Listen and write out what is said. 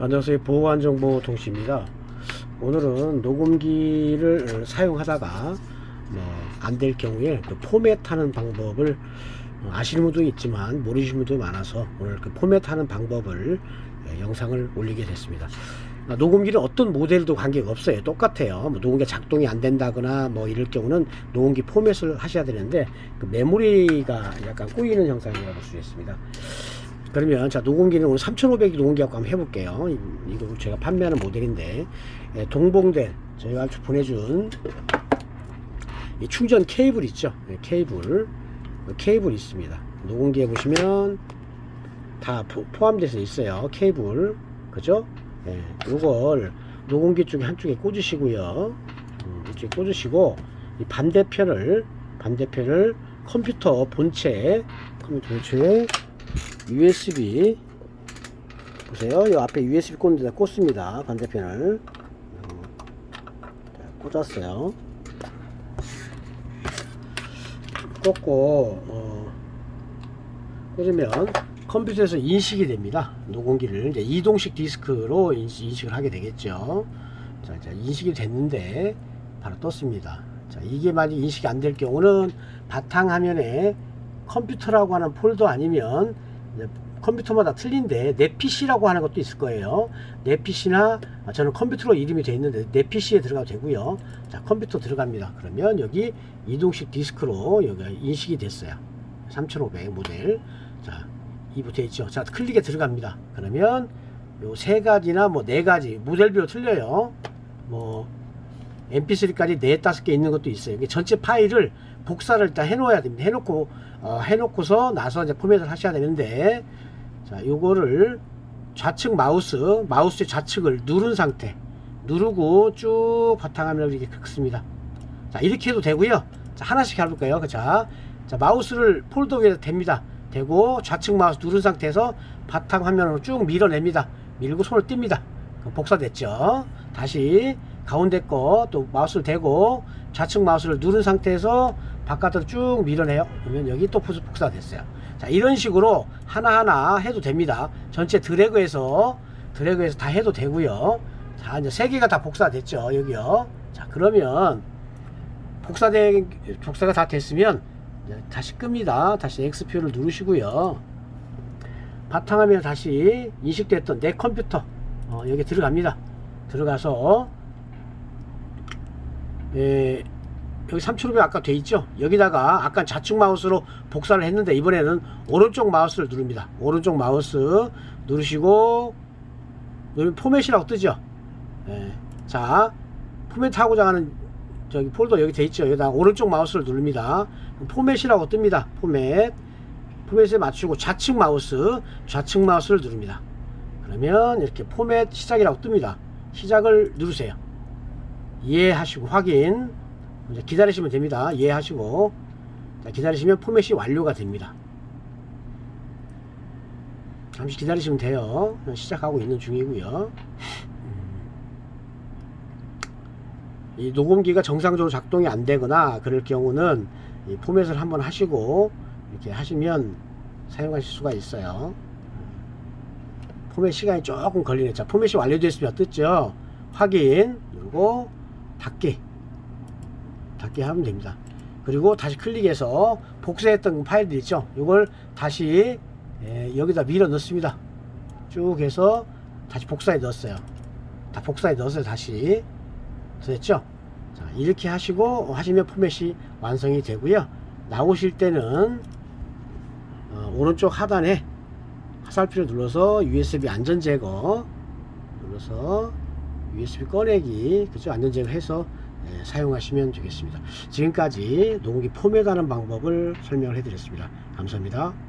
안녕하세요 보호안정보통신입니다. 오늘은 녹음기를 사용하다가 뭐 안될 경우에 그 포맷하는 방법을 어, 아시는 분도 있지만 모르시는 분도 많아서 오늘 그 포맷하는 방법을 예, 영상을 올리게 됐습니다. 아, 녹음기는 어떤 모델도 관계가 없어요. 똑같아요. 뭐 녹음기 작동이 안 된다거나 뭐 이럴 경우는 녹음기 포맷을 하셔야 되는데 그 메모리가 약간 꼬이는 현상이라고 볼 수 있습니다 그러면 자 녹음기는 오늘 3500 녹음기 갖고 한번 해볼게요. 이- 이거 제가 판매하는 모델인데 예, 동봉된 저희가 보내준 이 충전 케이블 있죠? 예, 케이블. 그 케이블 있습니다. 녹음기에 보시면 다 포, 포함돼서 있어요. 케이블. 그죠? 예, 요걸 녹음기 쪽에 한쪽에 꽂으시고요. 음, 이쪽에 꽂으시고 이 반대편을 반대편을 컴퓨터 본체 컴퓨터 본체에 USB 보세요. 이 앞에 USB 꽂는 데다 꽂습니다. 반대편을 꽂았어요. 꽂고 어, 꽂으면 컴퓨터에서 인식이 됩니다. 녹음기를 이제 이동식 디스크로 인식, 인식을 하게 되겠죠. 자, 자 인식이 됐는데 바로 떴습니다. 자 이게 만약 인식이 안 될 경우는 바탕 화면에 컴퓨터라고 하는 폴더 아니면 컴퓨터마다 틀린데 내 PC라고 하는 것도 있을 거예요. 내 PC나 저는 컴퓨터로 이름이 되어 있는데 내 PC에 들어가도 되고요. 자 컴퓨터 들어갑니다. 그러면 여기 이동식 디스크로 여기가 인식이 됐어요. 3500 모델. 자 이부터 있죠. 자 클릭에 들어갑니다. 그러면 요 세 가지나 뭐 네 가지 모델별로 틀려요. 뭐 mp3까지 네 다섯 개 있는 것도 있어요. 전체 파일을 복사를 일단 해놓아야 됩니다. 해놓고 어, 해놓고서 나서 이제 포맷을 하셔야 되는데 자 요거를 좌측 마우스 마우스의 좌측을 누른 상태 누르고 쭉 바탕화면을 이렇게 긁습니다. 자 이렇게 해도 되고요. 자 하나씩 해볼까요? 자, 자 마우스를 폴더 위에 댑니다. 대고 좌측 마우스 누른 상태에서 바탕 화면으로 쭉 밀어냅니다. 밀고 손을 띱니다. 복사됐죠. 다시 가운데 거 또 마우스를 대고 좌측 마우스를 누른 상태에서 바깥으로 쭉 밀어내요. 그러면 여기 또 복사- 복사됐어요. 자 이런 식으로 하나하나 해도 됩니다. 전체 드래그해서 드래그해서 다 해도 되고요. 자 이제 세 개가 다 복사됐죠. 여기요. 자 그러면 복사된 복사가 다 됐으면 다시 끕니다. 다시 X표를 누르시고요. 바탕화면 다시 인식됐던 내 컴퓨터 어, 여기 들어갑니다. 들어가서 예, 여기 3500 아까 돼 있죠? 여기다가 아까 좌측 마우스로 복사를 했는데 이번에는 오른쪽 마우스를 누릅니다. 오른쪽 마우스 누르시고 누르면 포맷이라고 뜨죠? 예, 자 포맷 하고자 하는 저기 폴더 여기 돼 있죠? 여기다 오른쪽 마우스를 누릅니다. 포맷이라고 뜹니다. 포맷 포맷에 맞추고 좌측 마우스 좌측 마우스를 누릅니다. 그러면 이렇게 포맷 시작이라고 뜹니다. 시작을 누르세요. 이해하시고 확인. 기다리시면 됩니다. 이해하시고 자, 기다리시면 포맷이 완료가 됩니다. 잠시 기다리시면 돼요. 시작하고 있는 중이고요. 음. 이 녹음기가 정상적으로 작동이 안 되거나 그럴 경우는 이 포맷을 한번 하시고 이렇게 하시면 사용하실 수가 있어요. 포맷 시간이 조금 걸리네. 자, 포맷이 완료됐으면 떴죠. 확인 누르고 닫기 닫기 하면 됩니다. 그리고 다시 클릭해서 복사했던 파일들 있죠. 이걸 다시 예, 여기다 밀어 넣습니다. 쭉 해서 다시 복사해 넣었어요. 다 복사해 넣었어요. 다시 됐죠? 자, 이렇게 하시고 하시면 포맷이 완성이 되고요. 나오실 때는 어, 오른쪽 하단에 화살표를 눌러서 USB 안전 제거 눌러서 USB 꺼내기 그죠 안전 제거 해서 예, 사용하시면 되겠습니다. 지금까지 녹음기 포맷하는 방법을 설명을 해드렸습니다. 감사합니다.